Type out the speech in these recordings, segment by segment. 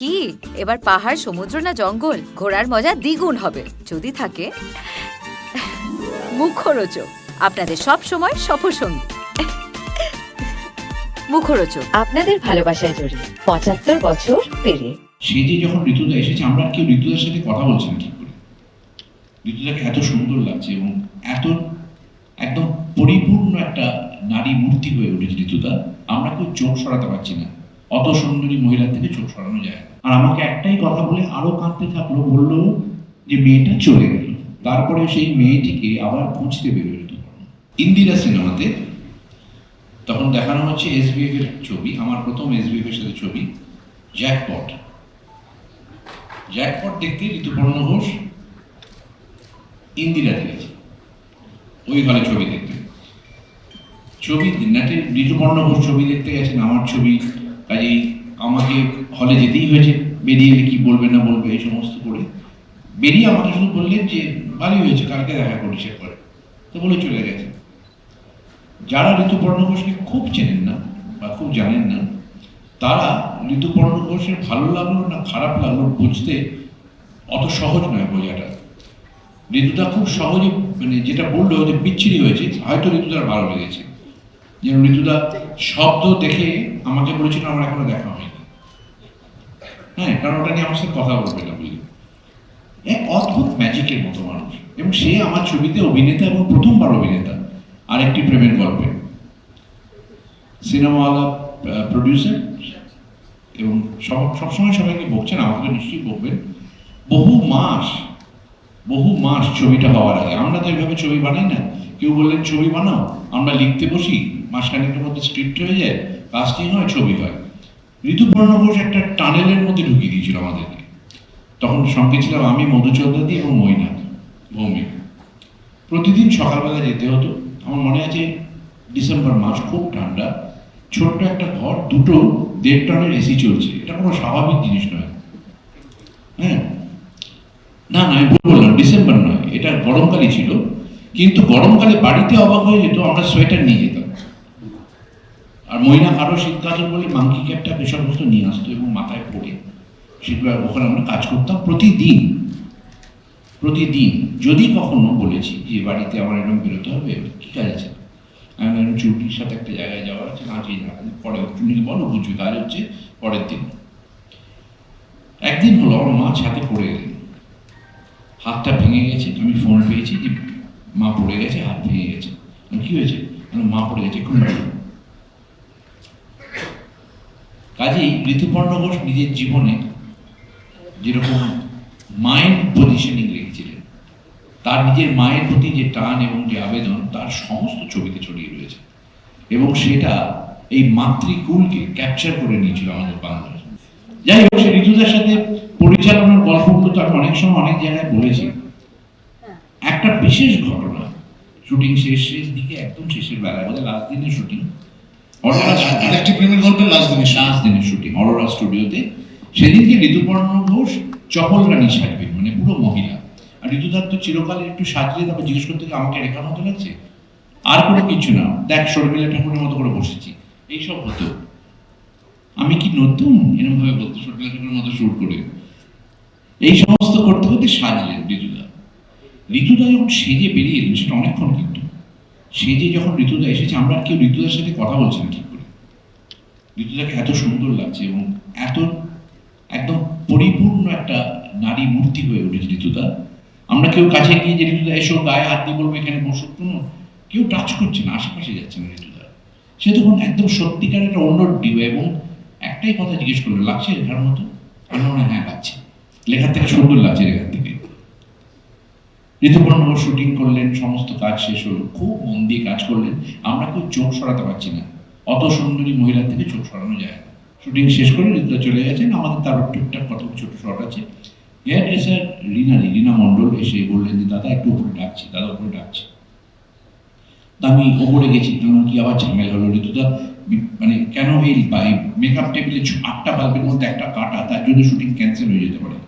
কি? এবার পাহাড় সমুদ্র না জঙ্গল? ঘোরার মজা দ্বিগুণ হবে। যদি থাকে মুখরোচক। আপনাদের সব সময় সফরসঙ্গী মুখরোচক। আপনাদের ভালোবাসায় জড়িয়ে পঁচাত্তর বছর পেরিয়ে। সে যে যখন ঋতুদা এসেছে আমরা কেউ ঋতুদার সাথে কথা বলছি না ঠিক করে। ঋতুদাকে এত সুন্দর লাগছে এবং এত একদম পরিপূর্ণ একটা নারী মূর্তি হয়ে উঠেছে ঋতুদা। আমরা কেউ চোখ সরাতে পারছি না। অত সুন্দরী মহিলার থেকে চোখ সরানো যায়। আর আমাকে একটাই কথা বলে আরও কাঁদতে থাকল, বলল যে মেয়েটা চলে গেল। তারপরে সেই মেয়েটিকে আবার খুঁজতে বেরোয় ইন্দিরা সিনেমাতে তখন দেখানো হচ্ছে এসবিএফ এর ছবি, আমার প্রথম এসবিএফ এর সাথে ছবি, জ্যাকপট। জ্যাকপট দেখতে ঋতুপর্ণ ঘোষ, ইন্দিরা দেখেছে ওই ঘরে ছবি দেখতে। ছবি ঋতুপর্ণ ঘোষ ছবি দেখতে গেছেন, আমার ছবি কাজেই আমাকে হলে যেতেই হয়েছে, বেরিয়ে এলে কি বলবে না বলবে এই সমস্ত করে। বেরিয়ে আমাকে শুধু বললেন যে, ভালোই হয়েছে, কালকে দেখা করিস একবার। তো বলে চলে গেছে। যারা ঋতুপর্ণ ঘোষকে খুব চেনেন না বা খুব জানেন না, তারা ঋতুপর্ণ ঘোষের ভালো লাগল না খারাপ লাগল বুঝতে অত সহজ নয় বোঝাটা। ঋতুটা খুব সহজে মানে যেটা বলল যে বিচ্ছিরি হয়েছে, হয়তো ঋতুদার ভালো লেগেছে। যেন ঋতুদা শব্দ দেখে আমাকে বলেছিল আমার এখনও দেখা হয়নি। হ্যাঁ কারণ ওটা নিয়ে আমার সাথে কথা বলবে না, বুঝলি? এক অদ্ভুত ম্যাজিকের মতো মানুষ। এবং সে আমার ছবিতে অভিনেতা এবং প্রথমবার অভিনেতা। আরেকটি প্রেমের গল্পে। সিনেমাওয়ালা প্রডিউসার এবং সব সবসময় সবাইকে বকছেন, আমাকে নিশ্চয়ই বকবেন। বহু মাস বহু মাস ছবিটা হওয়ার আগে আমরা তো এইভাবে ছবি বানাই না। কেউ বললেন, ছবি বানাও। আমরা লিখতে বসি মাসখানেকের মধ্যে স্ক্রিপ্ট হয়ে যায় কাস্টিং হয়, ছবি হয়। ঋতুপর্ণ ঘোষ একটা টানেলের মধ্যে ঢুকিয়ে দিয়েছিল আমাদেরকে। তখন সঙ্গে ছিলাম আমি মধুচন্দ্রাদি এবং মৈনাথ ভৌমিক। প্রতিদিন সকালবেলা যেতে হতো। আমার মনে আছে, ডিসেম্বর মাস খুব ঠান্ডা। ছোট্ট একটা ঘর, দুটো দেড় টনের এসি চলছে। এটা কোনো স্বাভাবিক জিনিস নয়। না না আমি ভুল বললাম ডিসেম্বর নয় এটা গরমকালই ছিল কিন্তু গরমকালে বাড়িতে অবাক হয়ে যেত আমরা সোয়েটার নিয়ে যেতাম। আর মহিলা কারও শীতকাল বলে মাংকি ক্যাপটা বিষয়বস্তু নিয়ে আসতো এবং মাথায় পড়ে। সেগুলো ওখানে আমরা কাজ করতাম প্রতিদিন। প্রতিদিন। যদি কখনো বলেছি যে বাড়িতে আমার এরকম বেরোতে হবে কি কাজ আছে। আমি বললাম, চুটির সাথে একটা জায়গায় যাওয়ার আছে না যে পরে চুটিকে বলো বুঝবে কাজ হচ্ছে পরের দিন। একদিন হলো আমার মা ছাতে পড়ে গেলেন হাতটা ভেঙে গেছে, আমি ফোন পেয়েছি যে মা পড়ে গেছে, হাত ভেঙে গেছে। কি হয়েছে? মা পড়ে গেছে খুব কাজেই ঋতুপর্ণ ঘোষ নিজের জীবনে যেরকম মাইন্ড পজিশনিং রেখেছিলেন তার নিজের মায়ের প্রতি যে টান এবং যে আবেদন, তার সমস্ত ছবিতে ছড়িয়ে রয়েছে। এবং সেটা এই মাতৃকুলকে ক্যাপচার করে নিয়েছিল আমাদের বাংলার। যাই হোক, সে ঋতুদের সাথে পরিচালনার গল্প তো আমি অনেক সময় অনেক জায়গায় বলেছি। একটা বিশেষ ঘটনা শুটিং শেষ শেষ দিকে একদম শেষের বেলায় বোধহয় লাস্ট দিনের শুটিং। একটি প্রেমের গল্পের লাস্ট দিনে লাস্ট দিনের শুটিং অরোরা স্টুডিওতে সেদিনকে ঋতুপর্ণ ঘোষ চপল রানী সাজবেন মানে পুরো মহিলা। আর ঋতুদার তো চিরকালে একটু সাজলে তারপর জিজ্ঞেস করতে আমাকে রেখার মতো লাগছে? আর কোনো কিছু না। দেখ শর্মিলা ঠাকুরের মতো করে বসেছি। এইসব হতো। আমি কি নতুন? এরকম ভাবে বলতো শর্মিলা ঠাকুরের মতো শুট করে। এই সমস্ত করতে করতে সাজলেন ঋতুদা। ঋতুদা যখন সেজে বেরিয়ে এলেন, সেটা অনেকক্ষণ কিন্তু। সেজে যখন ঋতুদা এসেছে, আমরা কেউ ঋতুদার সাথে কথা বলছি না ঠিক করে। ঋতুদাকে এত সুন্দর লাগছে এবং এত একদম পরিপূর্ণ একটা নারী মূর্তি হয়ে উঠেছে ঋতুদা। আমরা কেউ কাছে গিয়ে যে ঋতুদা, এসো, গায়ে হাত দিয়ে বলব এখানে বসো কোনো কেউ টাচ করছে না, আশেপাশে যাচ্ছে না ঋতুদা। সে তখন একদম সত্যিকার একটা অন্য ডিও এবং একটাই কথা জিজ্ঞেস করল, লাগছে লেখার মতো? আমি মনে হ্যাঁ লাগছে। লেখার থেকে সুন্দর লাগছে লেখার থেকে। ঋতুপর্ণ শুটিং করলেন, সমস্ত কাজ শেষ হলো। খুব মন দিয়ে কাজ করলেন। আমরা কেউ চোখ সরাতে পারছি না। অত সুন্দরী মহিলার থেকে চোখ সরানো যায় না। শুটিং শেষ করে ঋতুদা চলে গেছেন। আমাদের তার টুকটাক কত ছোট শট আছে। হেয়ার ড্রেসার রিনারি রিনা মণ্ডল এসে বললেন যে, দাদা, একটু উপরে ডাকছি। দাদা, উপরে ডাকছি। আমি ওপরে গেছি। তখন কি আবার ঝামেলা হলো? ঋতুদা মানে কেন এই মেকআপ টেবিলে আটটা বাল্বের মধ্যে একটা কাটা, তার জন্য শুটিং ক্যান্সেল হয়ে যেতে পারে।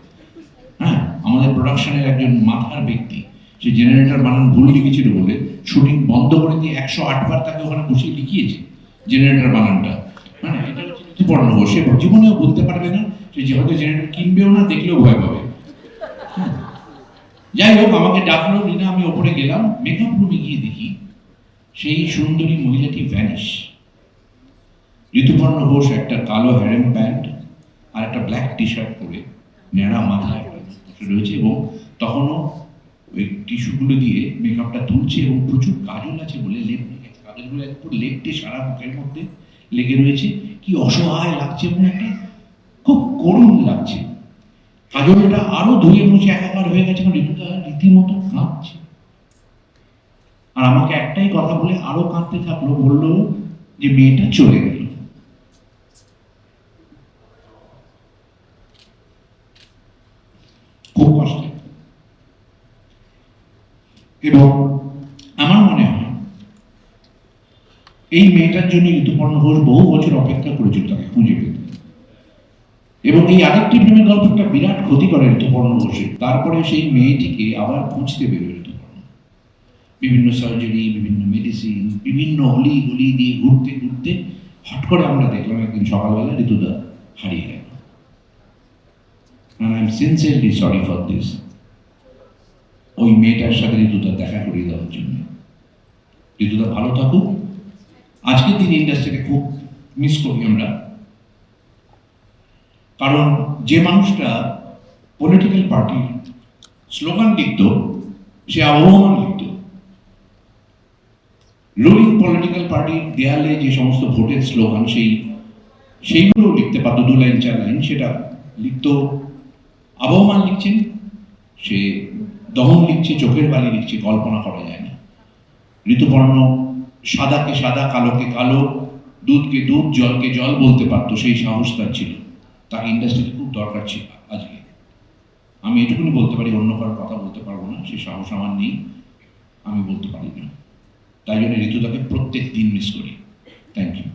হ্যাঁ আমাদের প্রোডাকশনের একজন মাথার ব্যক্তি, সে জেনারেটর বানান ভুল লিখেছিল বলে শুটিং বন্ধ করে দিয়ে একশো আটবার তাকে ওখানে বসিয়ে লিখিয়েছে জেনারেটর বানানটা। মানে এটা ঋতুপর্ণ ঘোষ সে জীবনেও বলতে পারবে না, সে যে হয়তো জেনারেটর কিনবেও না, দেখলেও ভয় পাবে। যাই হোক, আমাকে ডাকলো, রিনা, আমি ওপরে গেলাম মেকআপ রুমে গিয়ে দেখি সেই সুন্দরী মহিলাটি ভ্যানিশ ঋতুপর্ণ ঘোষ একটা কালো হ্যারেম প্যান্ট আর একটা ব্ল্যাক টি শার্ট পরে ন্যাড়া মাথায়। বসে রয়েছে এবং তখনও ওই টিস্যুগুলো দিয়ে মেকআপটা তুলছে এবং প্রচুর কাজল আছে বলে লেপ গেছে কাজলগুলো একটু লেপটে সারা মুখের মধ্যে লেগে রয়েছে। কি অসহায় লাগছে এবং একটা খুব করুণ লাগছে। কাজলটা আরও ধুয়ে মুছে একাকার হয়ে গেছে কারণ ঋতুটা রীতিমতো কাঁদছে আর আমাকে একটাই কথা বলে আরও কাঁদতে থাকল, বলল যে মেয়েটা চলে গেল। খুব কষ্টে। এবং আমার মনে হয়, এই মেয়েটার জন্য ঋতুপর্ণ ঘোষ বহু বছর অপেক্ষা করেছিল তাকে খুঁজে পেতে। এবং এই আরেকটি প্রেমের গল্প একটা বিরাট ক্ষতি করে ঋতুপর্ণ ঘোষের। তারপরে সেই মেয়েটিকে আবার খুঁজতে বেরোয় ঋতুপর্ণ। বিভিন্ন সার্জারি বিভিন্ন মেডিসিন বিভিন্ন হলি গলি দিয়ে ঘুরতে ঘুরতে হট করে আমরা দেখলাম একদিন সকালবেলা ঋতুদা হারিয়ে গেল। And সরি ফর দিস ওই মেয়েটার সাথে ঋতুদা দেখা করিয়ে দেওয়ার জন্য। ঋতুদা ভালো থাকুক। আজকের দিন ইন্ডাস্ট্রিকে খুব মিস করি আমরা। কারণ যে মানুষটা পলিটিক্যাল পার্টির স্লোগান লিখত, সে আবহমান লিখত। রুলিং পলিটিক্যাল পার্টির দেয়ালে যে সমস্ত ভোটের স্লোগান সেই সেইগুলো লিখতে পারতো, দু লাইন, চার লাইন, সেটা লিখত আবহমান লিখছেন, সে দমন লিখছে, চোখের বালি লিখছে, কল্পনা করা যায় না। ঋতুপর্ণ সাদাকে সাদা, কালোকে কালো, দুধকে দুধ, জলকে জল বলতে পারতো, সেই সাহস তার ছিল। তাকে ইন্ডাস্ট্রিতে খুব দরকার ছিল আজকে। আমি এটুকুনি বলতে পারি, অন্য কারোর কথা বলতে পারব না সেই সাহস আমার নেই, আমি বলতে পারি না। তাই জন্য ঋতুদাকে প্রত্যেক দিন মিস করি। Thank you